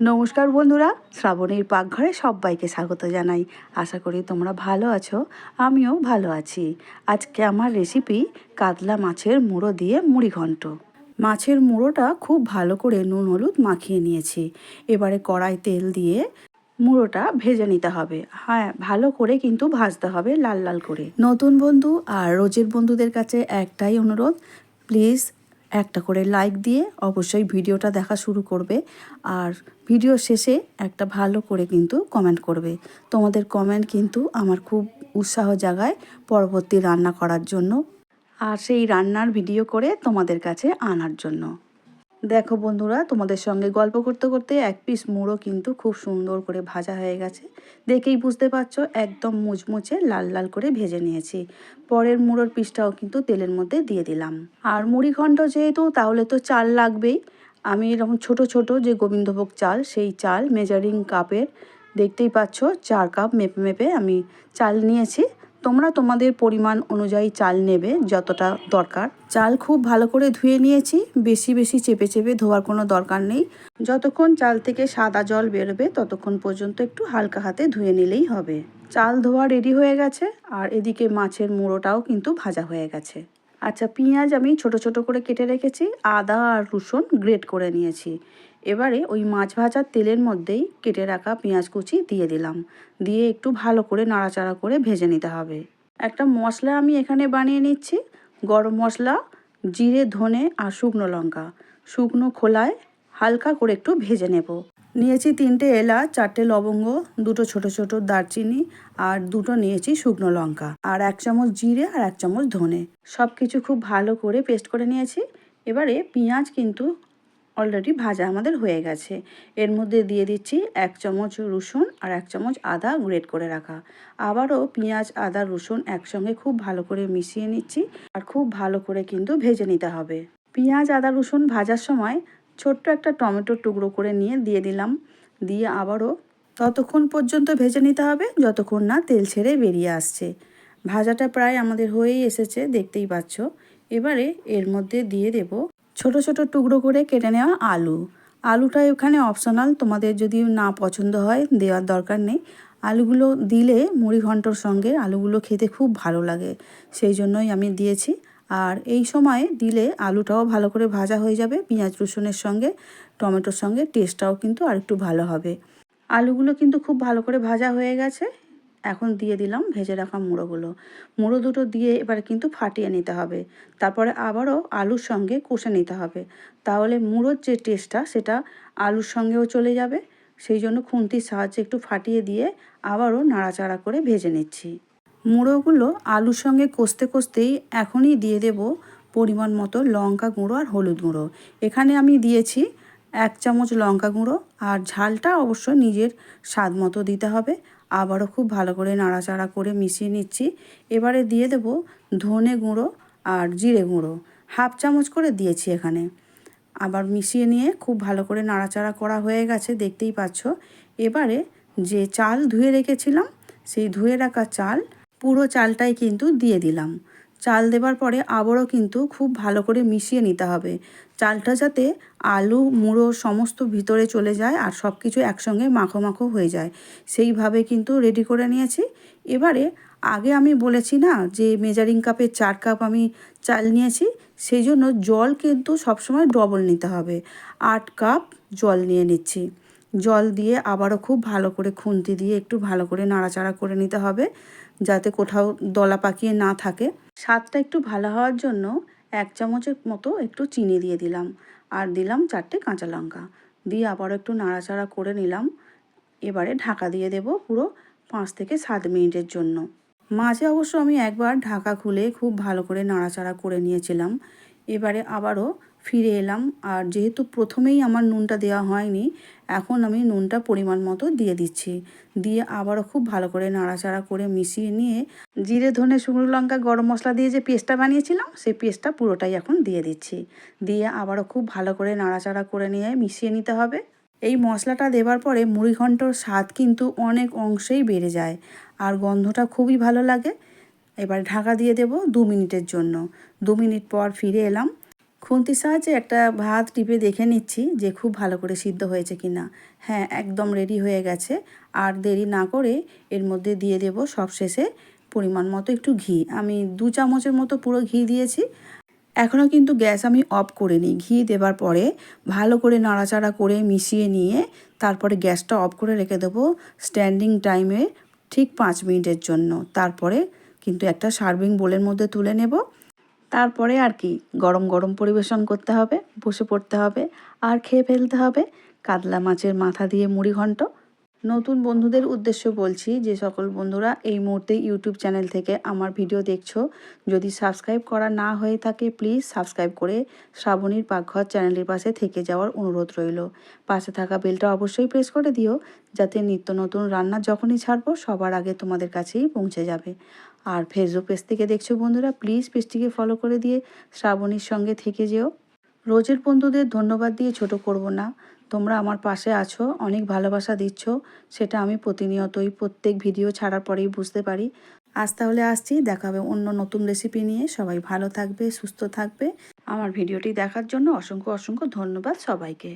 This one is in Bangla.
নমস্কার বন্ধুরা, শ্রাবণীর পাকঘরে সবাইকে স্বাগত জানাই। আশা করি তোমরা ভালো আছো, আমিও ভালো আছি। আজকে আমার রেসিপি কাতলা মাছের মুড়ো দিয়ে মুড়ি ঘন্ট। মাছের মুড়োটা খুব ভালো করে নুন হলুদ মাখিয়ে নিয়েছি। এবারে কড়াই তেল দিয়ে মুড়োটা ভেজে নিতে হবে। হ্যাঁ ভালো করে কিন্তু ভাজতে হবে লাল লাল করে। নতুন বন্ধু আর রোজের বন্ধুদের কাছে একটাই অনুরোধ প্লিজ একটা করে লাইক দিয়ে অবশ্যই ভিডিওটা দেখা শুরু করবে। আর ভিডিও শেষে একটা ভালো করে কিন্তু কমেন্ট করবে। তোমাদের কমেন্ট কিন্তু আমার খুব উৎসাহ জাগায় পরবর্তী রান্না করার জন্য। আর সেই রান্নার ভিডিও করে তোমাদের কাছে আনার জন্য। দেখো বন্ধুরা, তোমাদের সঙ্গে গল্প করতে করতে এক পিস মুড়ো কিন্তু খুব সুন্দর করে ভাজা হয়ে গেছে। দেখেই বুঝতে পারছ, একদম মুচমুচে লাল লাল করে ভেজে নিয়েছি। পরের মুড়োর পিসটাও কিন্তু তেলের মধ্যে দিয়ে দিলাম। আর মুড়ি ঘণ্ট যেহেতু, তাহলে তো চাল লাগবেই। আমি এরকম ছোট ছোট যে গোবিন্দভোগ চাল, সেই চাল মেজারিং কাপের দেখতেই পাচ্ছ, চার কাপ মেপে মেপে আমি চাল নিয়েছি। তোমরা তোমাদের পরিমাণ অনুযায়ী চাল নেবে যতটা দরকার। চাল খুব ভালো করে ধুয়ে নিয়েছি, বেশি বেশি চেপে চেপে ধোয়ার কোনো দরকার নেই। যতক্ষণ চাল থেকে সাদা জল বেরোবে ততক্ষণ পর্যন্ত একটু হালকা হাতে ধুয়ে নিলেই হবে। চাল ধোয়া রেডি হয়ে গেছে, আর এদিকে মাছের মুড়োটাও কিন্তু ভাজা হয়ে গেছে। আচ্ছা পেঁয়াজ আমি ছোট ছোট করে কেটে রেখেছি, আদা আর রসুন গ্রেট করে নিয়েছি। এবারে ওই মাছ ভাজার তেলের মধ্যেই কেটে রাখা পেঁয়াজ কুচি দিয়ে দিলাম। দিয়ে একটু ভালো করে নাড়াচাড়া করে ভেজে নিতে হবে। একটা মশলা আমি এখানে বানিয়ে নিচ্ছি। গরম মশলা, জিরে, ধনে আর শুকনো লঙ্কা। শুকনো খোলায় হালকা করে একটু ভেজে নেব। নিয়েছি তিনটে এলাচ, চারটে লবঙ্গ, দুটো ছোট ছোট দারচিনি আর দুটো নিয়েছি শুকনো লঙ্কা আর এক চামচ জিরে আর এক চামচ ধনে। সব কিছু খুব ভালো করে পেস্ট করে নিয়েছি। এবারে পেঁয়াজ কিন্তু অলরেডি ভাজা আমাদের হয়ে গেছে। এর মধ্যে দিয়ে দিচ্ছি এক চামচ রসুন আর এক চামচ আদা গ্রেট করে রাখা। আবারও পেঁয়াজ, আদা, রসুন একসঙ্গে খুব ভালো করে মিশিয়ে নিচ্ছি আর খুব ভালো করে কিন্তু ভেজে নিতে হবে। পেঁয়াজ, আদা, রসুন ভাজার সময় ছোট্ট একটা টমেটোর টুকরো করে নিয়ে দিয়ে দিলাম। দিয়ে আবারও ততক্ষণ পর্যন্ত ভেজে নিতে হবে যতক্ষণ না তেল ছেড়ে বেরিয়ে আসছে। ভাজাটা প্রায় আমাদের হয়েই এসেছে, দেখতেই পাচ্ছ। এবারে এর মধ্যে দিয়ে দেব ছোট ছোট টুকরো করে কেটে নেওয়া আলু। আলুটা এখানে অপশনাল তোমাদের যদি না পছন্দ হয়, দেওয়ার দরকার নেই। আলুগুলো দিলে মুড়ি ঘন্টর সঙ্গে আলুগুলো খেতে খুব ভালো লাগে, সেই জন্যই আমি দিয়েছি। আর এই সময় দিলে আলুটাও ভালো করে ভাজা হয়ে যাবে, পেঁয়াজ রসুনের সঙ্গে, টমেটোর সঙ্গে টেস্টটাও কিন্তু আরেকটু ভালো হবে। আলুগুলো কিন্তু খুব ভালো করে ভাজা হয়ে গেছে এখন দিয়ে দিলাম ভেজে রাখা মুড়োগুলো। মুড়ো দুটো দিয়ে এবার কিন্তু ফাটিয়ে নিতে হবে। তারপরে আবারও আলুর সঙ্গে কষে নিতে হবে। তাহলে মুড়োর যে টেস্টটা সেটা আলুর সঙ্গেও চলে যাবে। সেই জন্য খুন্তির সাহায্যে একটু ফাটিয়ে দিয়ে আবারও নাড়াচাড়া করে ভেজে নিচ্ছি। মুড়োগুলো আলুর সঙ্গে কষতে কষতেই এখনই দিয়ে দেব পরিমাণ মতো লঙ্কা গুঁড়ো আর হলুদ গুঁড়ো। এখানে আমি দিয়েছি এক চামচ লঙ্কা গুঁড়ো আর ঝালটা অবশ্য নিজের স্বাদ মতো দিতে হবে। আবারও খুব ভালো করে নাড়াচাড়া করে মিশিয়ে নিচ্ছি। এবারে দিয়ে দেব ধনে গুঁড়ো আর জিরে গুঁড়ো। হাফ চামচ করে দিয়েছি এখানে। আবার মিশিয়ে নিয়ে খুব ভালো করে নাড়াচাড়া করা হয়ে গেছে, দেখতেই পাচ্ছ। এবারে যে চাল ধুয়ে রেখেছিলাম, সেই ধুয়ে রাখা চাল, পুরো চালটাই কিন্তু দিয়ে দিলাম। চাল দেবার পরে আবারও কিন্তু খুব ভালো করে মিশিয়ে নিতে হবে। চালটা যাতে আলু, মুড়ো সমস্ত ভিতরে চলে যায় আর সব কিছু একসঙ্গে মাখো মাখো হয়ে যায়। সেইভাবে কিন্তু রেডি করে নিয়েছি। এবারে আগে আমি বলেছি না যে মেজারিং কাপে চার কাপ আমি চাল নিয়েছি, সেই জন্য জল কিন্তু সবসময় ডবল নিতে হবে। আট কাপ জল নিয়ে নিচ্ছি। জল দিয়ে আবারও খুব ভালো করে খুন্তি দিয়ে একটু ভালো করে নাড়াচাড়া করে নিতে হবে, যাতে কোথাও দলা পাকিয়ে না থাকে। স্বাদটা একটু ভালো হওয়ার জন্য চামচের মতো একটু চিনি দিয়ে দিলাম। আর দিলাম চারটে কাঁচা লঙ্কা। দিয়ে আবারও একটু নাড়াচাড়া করে নিলাম। এবারে ঢাকা দিয়ে দেব পুরো পাঁচ থেকে সাত মিনিটের জন্য। মাঝে অবশ্য আমি একবার ঢাকা খুলে খুব ভালো করে নাড়াচাড়া করে নিয়েছিলাম। এবারে আবারও ফিরে এলাম। আর যেহেতু প্রথমেই আমার নুনটা দেওয়া হয়নি, এখন আমি নুনটা পরিমাণ মতো দিয়ে দিচ্ছি। দিয়ে আবারও খুব ভালো করে নাড়াচাড়া করে মিশিয়ে নিয়ে জিরে, ধনে, শুকনো লঙ্কা, গরম মশলা দিয়ে যে পেস্টটা বানিয়েছিলাম, সেই পেস্টটা পুরোটাই এখন দিয়ে দিচ্ছি। দিয়ে আবারও খুব ভালো করে নাড়াচাড়া করে নিয়ে মিশিয়ে নিতে হবে। এই মশলাটা দেবার পরে মুড়িঘণ্টর স্বাদ কিন্তু অনেক অংশেই বেড়ে যায়। আর গন্ধটা খুবই ভালো লাগে। এবার ঢাকা দিয়ে দেব দু মিনিটের জন্য। দু মিনিট পর ফিরে এলাম। খুন্তির সাহায্যে একটা ভাত টিপে দেখে নিচ্ছি যে খুব ভালো করে সিদ্ধ হয়েছে কি না হ্যাঁ একদম রেডি হয়ে গেছে। আর দেরি না করে এর মধ্যে দিয়ে দেব সবশেষে পরিমাণ মতো একটু ঘি। আমি দু চামচের মতো পুরো ঘি দিয়েছি। এখনও কিন্তু গ্যাস আমি অফ করে নিই ঘি দেবার পরে ভালো করে নাড়াচাড়া করে মিশিয়ে নিয়ে তারপরে গ্যাসটা অফ করে রেখে দেবো স্ট্যান্ডিং টাইমে ঠিক পাঁচ মিনিটের জন্য। তারপরে কিন্তু একটা সার্ভিং বোলের মধ্যে তুলে নেব। তারপরে আর কি গরম গরম পরিবেশন করতে হবে, বসে পড়তে হবে, আর খেয়ে ফেলতে হবে। কাতলা মাছের মাথা দিয়ে মুড়ি ঘন্ট। নতুন বন্ধুদের উদ্দেশ্য বলছি যে, সকল বন্ধুরা এই মুহূর্তে ইউটিউব চ্যানেল থেকে আমার ভিডিও দেখছ। যদি সাবস্ক্রাইব করা না হয়ে থাকে প্লিজ সাবস্ক্রাইব করে শ্রাবণীর পাকঘর চ্যানেলের পাশে থেকে যাওয়ার অনুরোধ রইল। পাশে থাকা বেলটা অবশ্যই প্রেস করে দিও, যাতে নিত্য নতুন রান্না যখনই ছাড়বো, সবার আগে তোমাদের কাছেই পৌঁছে যাবে। আর ফেসবুক পেজ থেকে দেখছ বন্ধুরা প্লিজ পেজটিকে ফলো করে দিয়ে শ্রাবণীর সঙ্গে থেকে যেও। রোজের বন্ধুদের ধন্যবাদ দিয়ে ছোট করব না। তোমরা আমার পাশে আছো, অনেক ভালোবাসা দিচ্ছ, সেটা আমি প্রতিনিয়তই প্রত্যেক ভিডিও ছাড়ার পরেই বুঝতে পারি। আজ তাহলে আসছি, দেখা হবে অন্য নতুন রেসিপি নিয়ে। সবাই ভালো থাকবে, সুস্থ থাকবে। আমার ভিডিওটি দেখার জন্য অসংখ্য অসংখ্য ধন্যবাদ সবাইকে।